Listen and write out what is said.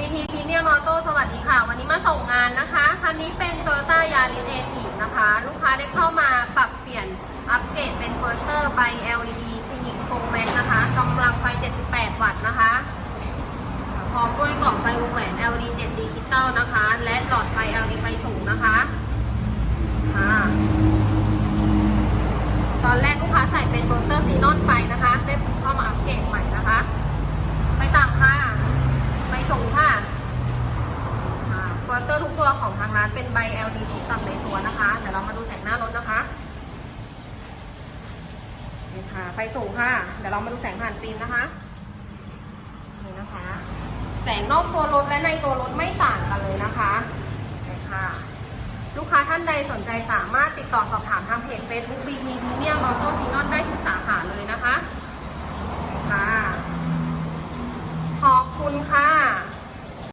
BT Premium Auto สวัสดีค่ะ วันนี้มาส่งงานนะคะ คันนี้เป็น Toyota Yaris a t i v นะคะ ลูกค้าได้เข้ามาปรับเปลี่ยนอัปเกรดเป็นเฟอร์เซอร์ใบ LED คลินิกโฟมแม็กนะคะกำลังไฟ 78 วัตต์นะคะ พร้อมด้วยกล่องไฟวงแหวน LED 7ดิจิตอลนะคะ และหลอดไฟ LED ไฟสูงนะคะค่ะตอนแรกลูกค้าใส่เป็นโรเตอร์ซีนอนไปนะคะได้เข้ามาอัปเกรดใหม่นะคะ ไปต่างค่ะ ไปส่งค่ะ โรเตอร์ทุกตัวของทางร้านเป็นใบ LED สีต่ำในตัวนะคะ เดี๋ยวเรามาดูแสงหน้ารถนะคะนี่ค่ะไฟสูงค่ะ เดี๋ยวเรามาดูแสงผ่านฟิล์มนะคะนี่นะคะ แสงนอกตัวรถและในตัวรถไม่ต่างกันเลยนะคะนี่ค่ะ ลูกค้าท่านใดสนใจสามารถติดต่อสอบถามทางเพจ Facebook บีมีพรีเมียมออโต้